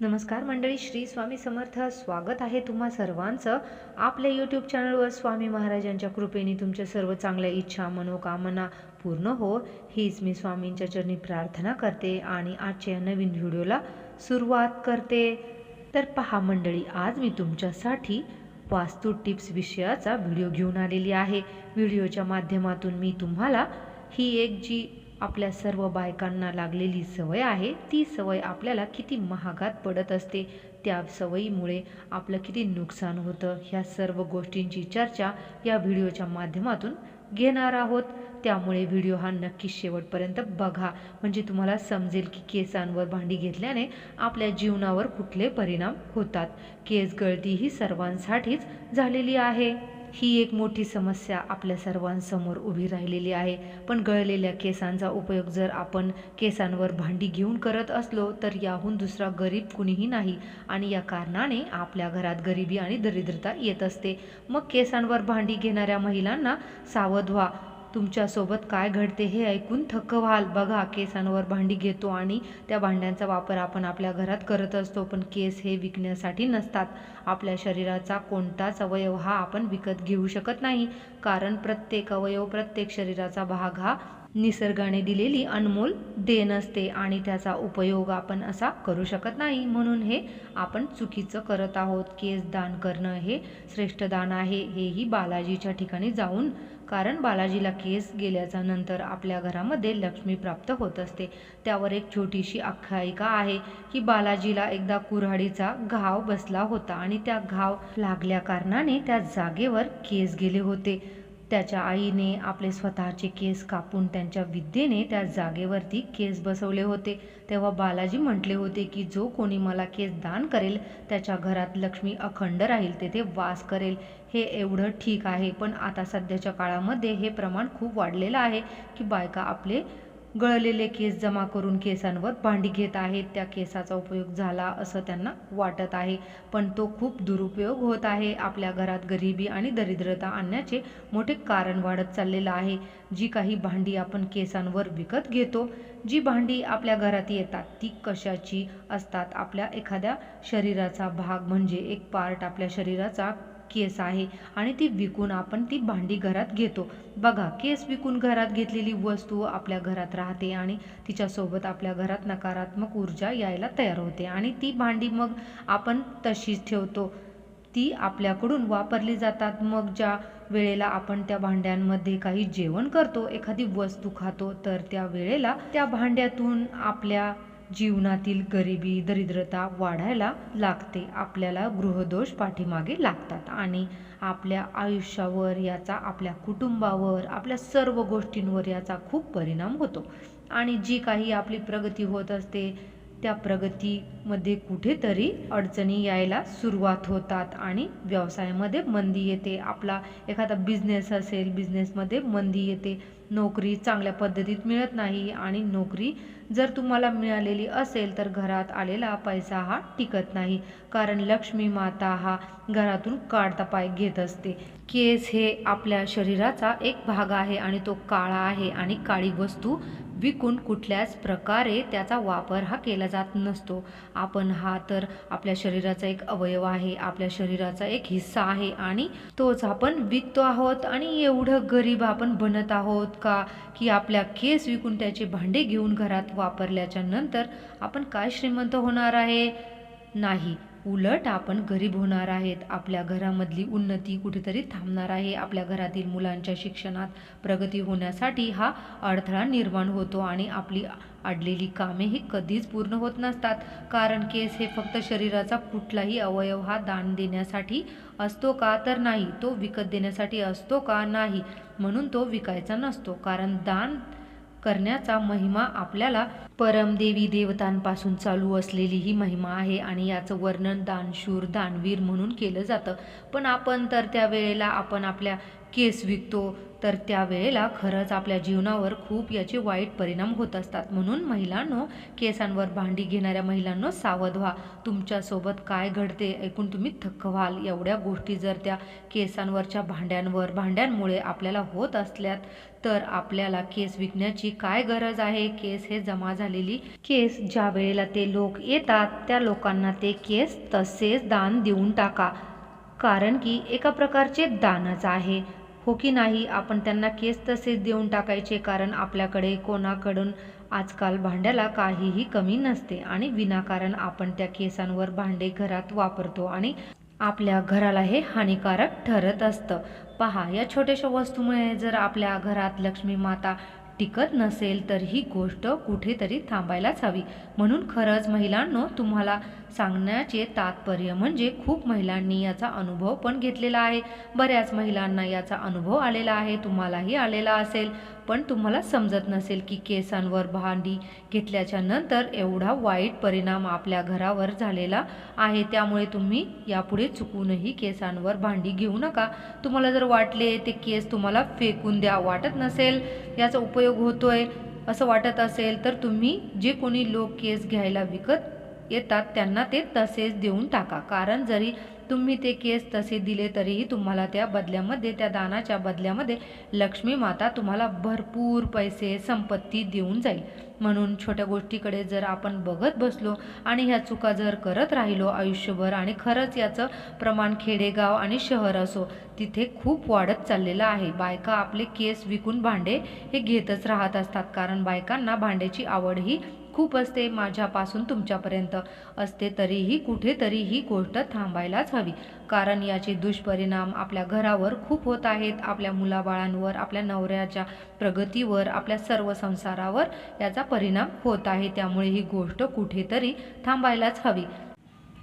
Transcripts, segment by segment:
नमस्कार मंडळी श्री स्वामी समर्थ. स्वागत आहे तुम्हा सर्वांचं आपल्या यूट्यूब चॅनलवर स्वामी महाराजांच्या कृपेने तुमच्या सर्व चांगल्या इच्छा मनोकामना पूर्ण हो. हीच मी स्वामींच्या चरणी प्रार्थना करते आणि आजच्या नवीन व्हिडिओला सुरुवात करते. तर पहा मंडळी आज मी तुमच्यासाठी वास्तू टिप्स विषयाचा व्हिडिओ घेऊन आलेली आहे. व्हिडिओच्या माध्यमातून मी तुम्हाला ही एक जी आपल्या सर्व बायकांना लागलेली सवय आहे ती सवय आपल्याला किती महागात पडत असते त्या सवयीमुळे आपलं किती नुकसान होतं ह्या सर्व गोष्टींची चर्चा या व्हिडिओच्या माध्यमातून घेणार आहोत. त्यामुळे व्हिडिओ हा नक्की शेवटपर्यंत बघा. म्हणजे तुम्हाला समजेल की केसांवर भांडी घेतल्याने आपल्या जीवनावर कुठले परिणाम होतात. केस गळती ही सर्वांसाठीच झालेली आहे. ही एक मोठी समस्या आपल्या सर्वांसमोर उभी राहिलेली आहे. पण गळलेल्या केसांचा उपयोग जर आपण केसांवर भांडी घेऊन करत असलो तर याहून दुसरा गरीब कुणीही नाही आणि या कारणाने आपल्या घरात गरिबी आणि दरिद्रता येत असते. मग केसांवर भांडी घेणाऱ्या महिलांना सावध व्हा. तुमच्यासोबत काय घडते हे ऐकून थक्क व्हाल. बघा केसांवर भांडी घेतो आणि त्या भांड्यांचा वापर आपण आपल्या घरात करत असतो पण केस हे विकण्यासाठी नसतात. आपल्या शरीराचा कोणताच अवयव हा आपण विकत घेऊ शकत नाही कारण प्रत्येक अवयव प्रत्येक शरीराचा भाग हा निसर्गाने दिलेली अनमोल देण असते आणि त्याचा उपयोग आपण असा करू शकत नाही. म्हणून हे आपण चुकीचं करत आहोत. केस दान करणं हे श्रेष्ठ दान आहे. हेही बालाजीच्या ठिकाणी जाऊन कारण बालाजीला केस गेल्याच्यानंतर आपल्या घरामध्ये लक्ष्मी प्राप्त होत असते. त्यावर एक छोटीशी आख्यायिका आहे की बालाजीला एकदा कुऱ्हाडीचा घाव बसला होता आणि त्या घाव लागल्या कारणाने त्या जागेवर केस गेले होते. त्याच्या आईने आपले स्वतःचे केस कापून त्यांच्या विद्येने त्या जागेवरती केस बसवले होते. तेव्हा बालाजी म्हटले होते की जो कोणी मला केस दान करेल त्याच्या घरात लक्ष्मी अखंड राहील तेथे वास करेल. हे एवढं ठीक आहे पण आता सध्याच्या काळामध्ये हे प्रमाण खूप वाढलेलं आहे की बायका आपले गळलेले केस जमा करून केसांवर भांडी घेत आहेत. त्या केसाचा उपयोग झाला असं त्यांना वाटत आहे. पण तो खूप दुरुपयोग होत आहे. आपल्या घरात गरिबी आणि दरिद्रता आणण्याचे मोठे कारण वाढत चाललेलं आहे. जी काही भांडी आपण केसांवर विकत घेतो जी भांडी आपल्या घरात येतात ती कशाची असतात? आपल्या एखाद्या शरीराचा भाग म्हणजे एक पार्ट आपल्या शरीराचा केस आहे आणि ती विकून आपण ती भांडी घरात घेतो. बघा केस विकून घरात घेतलेली वस्तू आपल्या घरात राहते आणि तिच्यासोबत आपल्या घरात नकारात्मक ऊर्जा यायला तयार होते आणि ती भांडी मग आपण तशीच ठेवतो. ती आपल्याकडून वापरली जातात. मग ज्या वेळेला आपण त्या भांड्यांमध्ये काही जेवण करतो एखादी वस्तू खातो तर त्या वेळेला त्या भांड्यातून आपल्या जीवनातील गरिबी दरिद्रता वाढायला लागते. आपल्याला गृहदोष पाठीमागे लागतात आणि आपल्या आयुष्यावर याचा आपल्या कुटुंबावर आपल्या सर्व गोष्टींवर याचा खूप परिणाम होतो. आणि जी काही आपली प्रगती होत असते त्या प्रगतीमध्ये कुठेतरी अडचणी यायला सुरुवात होतात आणि व्यवसायामध्ये मंदी येते. आपला एखादा बिझनेस असेल बिझनेसमध्ये मंदी येते. नोकरी चांगल्या पद्धतीत मिळत नाही आणि नोकरी जर तुम्हाला मिळालेली असेल तर घरात आलेला पैसा हा टिकत नाही. कारण लक्ष्मी माता हा घरातून काढता पाय घेत असते. केस हे आपल्या शरीराचा एक भाग आहे आणि तो काळा आहे आणि काळी वस्तू विकून कुठल्याच प्रकारे त्याचा वापर हा केला जात नसतो. आपण हा तर आपल्या शरीराचा एक अवयव आहे आपल्या शरीराचा एक हिस्सा आहे आणि तोच आपण विकतो आहोत आणि एवढं गरीब आपण बनत आहोत का? की आपल्या केस विकून त्याचे भांडे घेऊन घरात वापरल्याच्या नंतर आपण काय श्रीमंत होणार आहे? नाही उलट आपण गरीब होणार आहेत. आपल्या घरामधली उन्नती कुठेतरी थांबणार आहे. आपल्या घरातील मुलांच्या शिक्षणात प्रगती होण्यासाठी हा अडथळा निर्माण होतो आणि आपली अडलेली कामे ही कधीच पूर्ण होत नसतात. कारण केस हे फक्त शरीराचा कुठलाही अवयव हा दान देण्यासाठी असतो का तर नाही तो विकत देण्यासाठी असतो का नाही म्हणून तो विकायचा नसतो. कारण दान करण्याचा महिमा आपल्याला परमदेवी देवतांपासून चालू असलेली ही महिमा आहे आणि याचं वर्णन दानशूर दानवीर म्हणून केलं जातं. पण आपण तर त्या वेळेला आपण आपल्या केस विकतो तर त्यावेळेला खरंच आपल्या जीवनावर खूप याचे वाईट परिणाम होत असतात. म्हणून महिलांनो केसांवर भांडी घेणाऱ्या महिलांनो सावध व्हा. तुमच्यासोबत काय घडते ऐकून तुम्ही थक्क व्हाल. एवढ्या गोष्टी जर त्या केसांवरच्या भांड्यांवर भांड्यांमुळे आपल्याला होत असल्यात तर आपल्याला केस विकण्याची काय गरज आहे? केस हे जमा झालेली केस ज्या वेळेला ते लोक येतात त्या लोकांना ते केस तसेच दान देऊन टाका. कारण की एका प्रकारचे दानच आहे. हो की नाही आपण त्यांना केस तसेच देऊन टाकायचे कारण आपल्याकडे कोणाकडून आजकाल भांड्याला काहीही कमी नसते आणि विनाकारण आपण त्या केसांवर भांडे घरात वापरतो आणि आपल्या घराला हे हानिकारक ठरत असतं. पहा या छोट्याशा वस्तूमुळे जर आपल्या घरात लक्ष्मी माता टिकत नसेल तर ही गोष्ट कुठेतरी थांबायलाच हवी. म्हणून खरंच महिलांनो तुम्हाला सांगण्याचे तात्पर्य म्हणजे खूप महिलांनी याचा अनुभव पण घेतलेला आहे. बऱ्याच महिलांना याचा अनुभव आलेला आहे. तुम्हालाही आलेला असेल. पण तुम्हाला समजत नसेल की केसांवर भांडी घेतल्याच्या नंतर एवढा वाईट परिणाम आपल्या घरावर झालेला आहे. त्यामुळे तुम्ही यापुढे चुकूनही केसांवर भांडी घेऊ नका. तुम्हाला जर वाटले ते केस तुम्हाला फेकून द्या वाटत नसेल याचा उपयोग होतोय असं वाटत असेल तर तुम्ही जे कोणी लोक केस घ्यायला विकत येतात त्यांना ते तसेच देऊन टाका. कारण जरी तुम्ही ते केस तसे दिले तरीही तुम्हाला त्या बदल्यामध्ये त्या दानाच्या बदल्यामध्ये लक्ष्मी माता तुम्हाला भरपूर पैसे संपत्ती देऊन जाईल. म्हणून छोट्या गोष्टीकडे जर आपण बघत बसलो आणि ह्या चुका जर करत राहिलो आयुष्यभर आणि खरंच याचं प्रमाण खेडेगाव आणि शहर असो तिथे खूप वाढत चाललेलं आहे. बायका आपले केस विकून भांडे हे घेतच राहत असतात. कारण बायकांना भांड्याची आवड ही खूप असते माझ्यापासून तुमच्यापर्यंत असते तरीही कुठेतरी ही गोष्ट थांबायलाच हवी. कारण याचे दुष्परिणाम आपल्या घरावर खूप होत आहेत आपल्या मुलाबाळांवर आपल्या नवऱ्याच्या प्रगतीवर आपल्या सर्व संसारावर याचा परिणाम होत आहे. त्यामुळे ही गोष्ट कुठेतरी थांबायलाच हवी.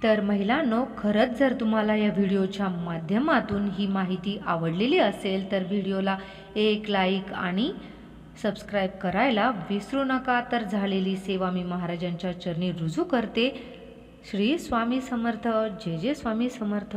तर महिलांनो खरंच जर तुम्हाला या व्हिडिओच्या माध्यमातून ही माहिती आवडलेली असेल तर व्हिडिओला एक लाईक आणि सबस्क्राईब करायला विसरू नका. तर झालेली सेवा मी महाराजांच्या चरणी रुजू करते. श्री स्वामी समर्थ. जय जय स्वामी समर्थ.